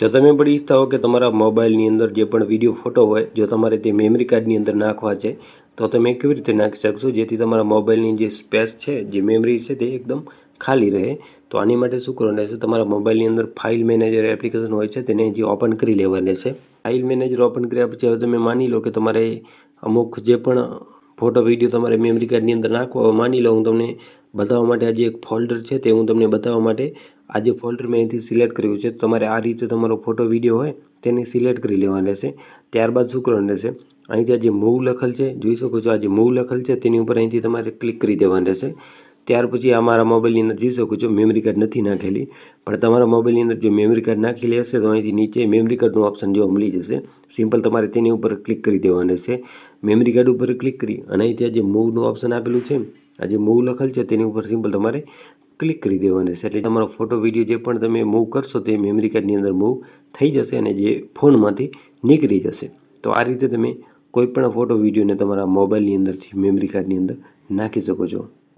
જો તમે પણ ઈચ્છતા હો કે તમારા મોબાઈલની અંદર જે પણ વીડિયો ફોટો હોય, જો તમારે તે મેમરી કાર્ડની અંદર નાખવા છે, તો તમે કેવી રીતે નાખી શકશો? જેથી તમારા મોબાઈલની જે સ્પેસ છે, જે મેમરી છે, તે એકદમ ખાલી રહે. તો આની માટે શું કરવાનું રહેશે તમારા મોબાઈલની અંદર ફાઇલ મેનેજર એપ્લિકેશન હોય છે, તેને હજી ઓપન કરી લેવાની છે. ફાઇલ મેનેજર ઓપન કર્યા પછી હવે તમે માની લો કે તમારે અમુક જે પણ ફોટો વીડિયો તમારે મેમરી કાર્ડની અંદર નાખવા માની લો હું તમને બતાવવા માટે આજે એક ફોલ્ડર છે, તે હું તમને બતાવવા માટે આ જે ફોલ્ડર મેં અહીંથી સિલેક્ટ કર્યું છે. તમારે આ રીતે તમારો ફોટો વીડિયો હોય, તેને સિલેક્ટ કરી લેવાનો રહેશે. ત્યારબાદ શું કરવાનું રહેશે. અહીંથી આ જે મૂવ લખેલ છે, જોઈ શકો છો આ જે મૂવ લખેલ છે, તેની ઉપર અહીંથી તમારે ક્લિક કરી દેવાનું રહેશે. ત્યાર પછી આ મારા મોબાઈલની અંદર જોઈ શકો છો મેમરી કાર્ડ નથી નાખેલી. પણ તમારા મોબાઈલની અંદર જો મેમરી કાર્ડ નાખેલી હશે, તો અહીંથી નીચે મેમરી કાર્ડનું ઓપ્શન જોવા મળી જશે. સિમ્પલ તમારે તેની ઉપર ક્લિક કરી દેવાનું રહેશે. મેમરી કાર્ડ ઉપર ક્લિક કરી અને અહીંથી આ જે મૂવનું ઓપ્શન આપેલું છે, આ જે મૂવ લખેલ છે, તેની ઉપર સિમ્પલ તમારે ક્લિક કરી દેવાનું છે. એટલે તમારો ફોટો, વીડિયો જે પણ તમે મૂવ કરશો તે મેમરી કાર્ડની અંદર મૂવ થઈ જશે અને જે ફોનમાંથી નીકળી જશે. તો આ રીતે તમે કોઈપણ ફોટો વિડીયોને તમારા મોબાઈલની અંદરથી મેમરી કાર્ડની અંદર નાખી શકો છો.